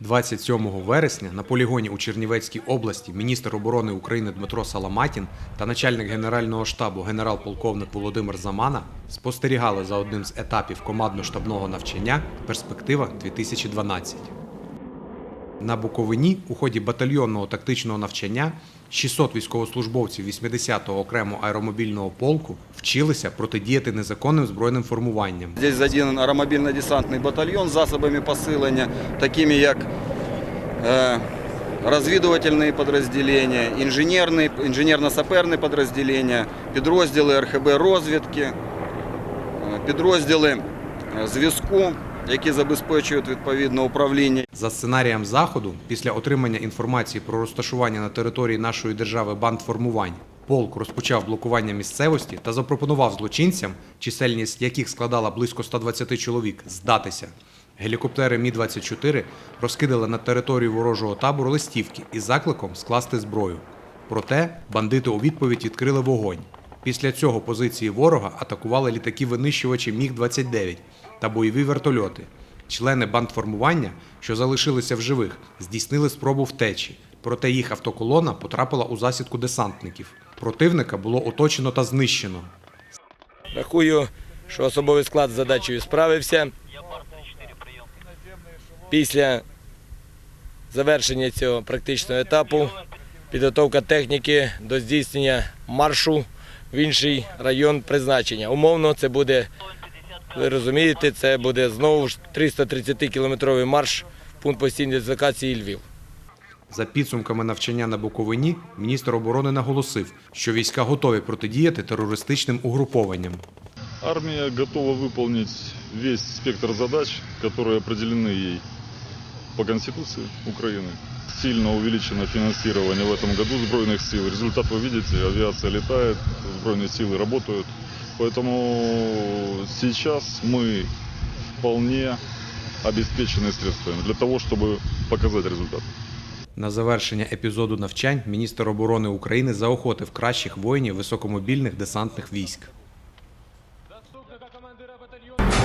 27 вересня на полігоні у Чернівецькій області міністр оборони України Дмитро Саламатін та начальник Генерального штабу генерал-полковник Володимир Замана спостерігали за одним з етапів командно-штабного навчання Перспектива 2012. На Буковині у ході батальйонного тактичного навчання 600 військовослужбовців 80-го окремого аеромобільного полку вчилися протидіяти незаконним збройним формуванням. Здесь задіян аеромобільно-десантний батальйон з засобами посилення, такими як е, розвідувальні підрозділення, інженерно-саперні підрозділення, підрозділи РХБ розвідки, е, підрозділи е, зв'язку, які забезпечують відповідне управління За сценарієм заходу, після отримання інформації про розташування на території нашої держави бандформувань, полк розпочав блокування місцевості та запропонував злочинцям, чисельність яких складала близько 120 чоловік, здатися. Гелікоптери Мі-24 розкидали на територію ворожого табору листівки із закликом скласти зброю. Проте бандити у відповідь відкрили вогонь. Після цього позиції ворога атакували літаки-винищувачі Міг-29 та бойові вертольоти. Члени бандформування, що залишилися в живих, здійснили спробу втечі, проте їх автоколона потрапила у засідку десантників. Противника було оточено та знищено. Рахую, що особовий склад з задачею справився. Після завершення цього практичного етапу підготовка техніки до здійснення маршу в інший район призначення. Умовно, це буде, ви розумієте, це буде знову ж 330-кілометровий марш в пункт постійної дислокації Львів. За підсумками навчання на Буковині, міністр оборони наголосив, що війська готові протидіяти терористичним угрупованням. Армия готова выполнить весь спектр задач, которые определены ей по Конституции Украины. Сильно увеличено финансирование в этом году Сбройных сил. Результат вы видите, авиация летает, Сбройные силы работают. Поэтому сейчас мы вполне обеспечены средствами для того, чтобы показать результат. На завершення епізоду навчань міністр оборони України заохотив кращих воїнів високомобільних десантних військ.